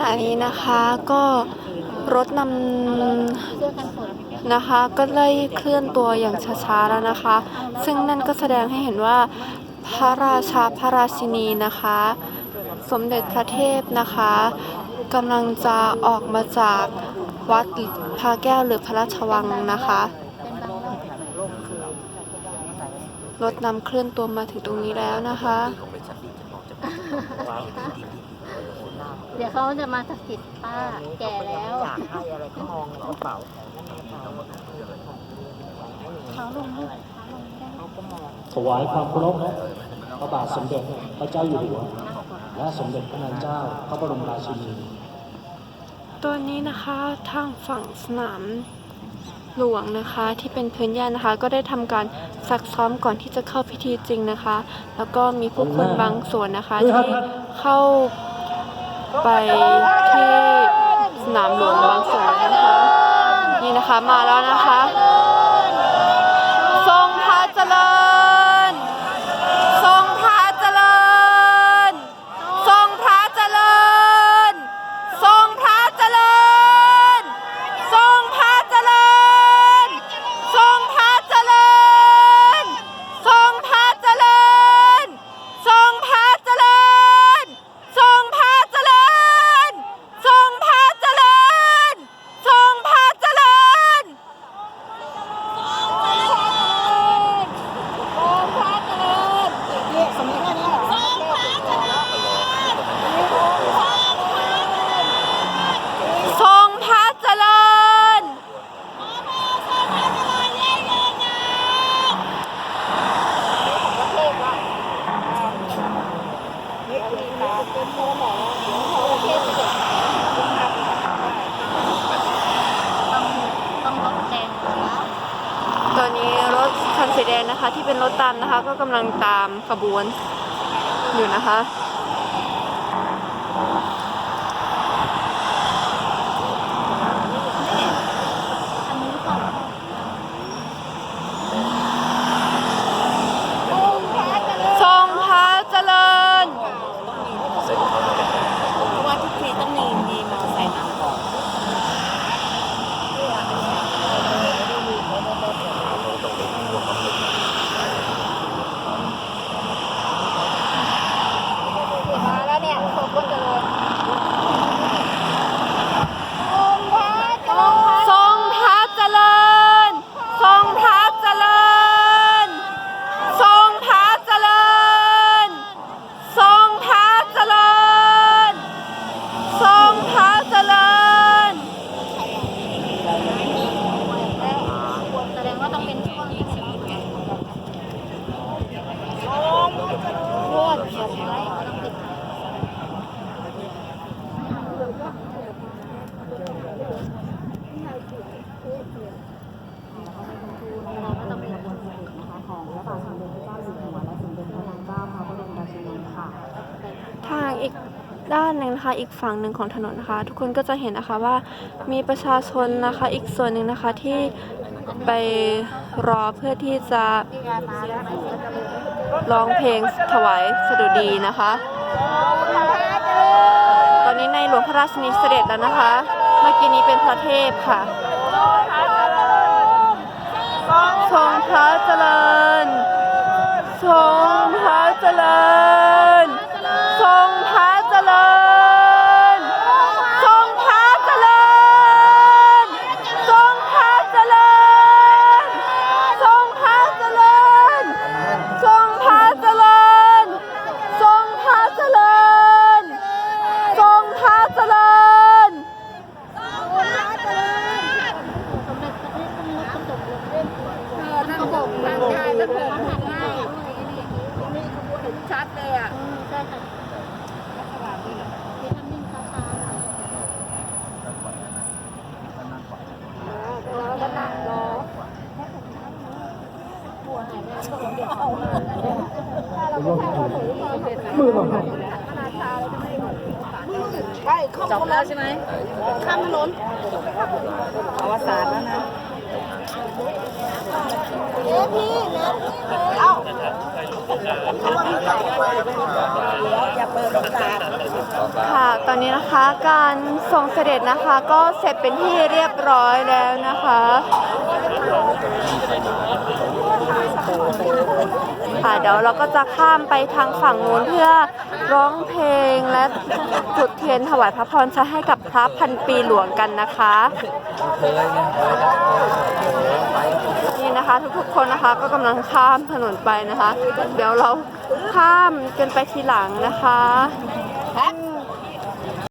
ณะนี้นะคะก็รถนำนะคะก็ไล่เคลื่อนตัวอย่างช้าๆแล้วนะคะ ซึ่งนั่นก็แสดงให้เห็นว่าพระราชาพระราชินีนะคะ สมเด็จพระเทพนะคะกำลังจะออกมาจากวัดพระแก้วหรือพระราชวังนะคะรถนำเคลื่อนตัวมาถึงตรงนี้แล้วนะคะ ดี๋ยวเขาจะมาสะกิดป้าแก่แล้วอยากให้อะไรก็มองกระเป๋าเขาลงรูปเขาถวายความเคารพพระบาทสมเด็จพระเจ้าอยู่หัว และสมเด็จพระนางเจ้าพระบรมราชินีตัวนี้นะคะทางฝั่งสนามหลวงนะคะที่เป็นพื้นหญ้านะคะ ก็ได้ทำการซักซ้อมก่อนที่จะเข้าพิธีจริงนะคะ แล้วก็มีผู้คนบางส่วนนะคะที่เข้า ไปที่สนามหลวงบางแสนนะคะ นี่นะคะมาแล้วนะคะ ทรงพระเจริญ สีแดงนะคะ ที่เป็นรถตามนะคะ ก็กำลังตามขบวนอยู่นะคะ อันนี้ก่อน ทรงพระเจริญ เพราะว่าทุกทีต้องมีมีมอเตอร์ไซค์นำก่อน มาแล้วเนี่ยทรงก็เจริญ ทรงพระเจริญ ทรงพระเจริญ ทรงพระเจริญ ทรงพระเจริญ ทรงพระเจริญ แสดงว่าต้องเป็นช่วงนี้ใช่ไหมโคตรเขียวไว้ต้องติดเราก็ต้องเป็นคนสวยนะคะของพระบาทสมเด็จพระเจ้าอยู่หัวและสมเด็จพระนางเจ้าพระบรมราชินีค่ะ ทาง อีกด้านหนึ่งนะคะอีกฝั่งหนึ่งของถนนนะคะ ทุกคนก็จะเห็นนะคะว่ามีประชาชนนะคะอีกส่วนหนึ่งนะคะที่ไปรอเพื่อที่จะร้องเพลงถวายสดุดีนะคะ ตอนนี้ในหลวงพระราชินีเสด็จแล้วนะคะ เมื่อกี้นี้เป็นพระเทพค่ะทรงพระเจริญทรงพระเจริญ ทรงพระเจริญ ทรงพระเจริญ ทรงพระเจริญ ทรงพระเจริญ ทรงพระเจริญ ทรงพระเจริญ ทรงพระเจริญ ท่านก็บอกท่านชายท่านบอกท่านง่ายนี่ขบวนเห็นชัดเลยอะใช่ค่ะที่ท่านนิ่งช้าๆแล้วก็นั่งรอหัวหายไปแล้วก็เดี๋ยวเอา มือมาเสร็จแล้วมือมานาชาเลยจะไม่ใช่จบแล้วใช่ไหมข้ามถนนอวสานแล้วนะเอ๊ะพี่นะเอ้าอย่าเอกาค่ะ ตอนนี้นะคะการทรงเสด็จนะคะก็เสร็จเป็นที่เรียบร้อยแล้วนะคะ ค่ะเดี๋ยวเราก็จะข้ามไปทางฝั่งนู้นเพื่อร้องเพลงและจุดเทียนถวายพระพรชัยให้กับพระพันปีหลวงกันนะคะ นี่นะคะทุกๆคนนะคะก็กำลังข้ามถนนไปนะคะ เดี๋ยวเราข้ามกันไปทีหลังนะคะ